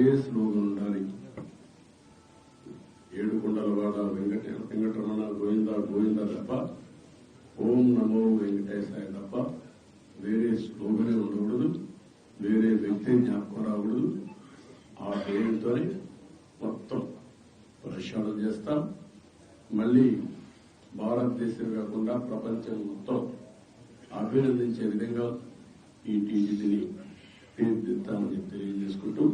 పోవాలి ఒకే స్లోగన్ ఉండాలి వాడ వెంకట వెంకటరమణ గోవింద గోవింద తప్ప ఓం నమో వెంకటేశాయ తప్ప వేరే స్లోగనే ఉండకూడదు వేరే వ్యక్తి జ్ఞాపకం రాకూడదు. ఆ పేరుతోనే మొత్తం ప్రక్షాళన చేస్తాం. మళ్ళీ భారతదేశం కాకుండా ప్రపంచం మొత్తం అభినందించే విధంగా ఈ టీజీని తీర్చిదిద్దామని తెలియజేసుకుంటూ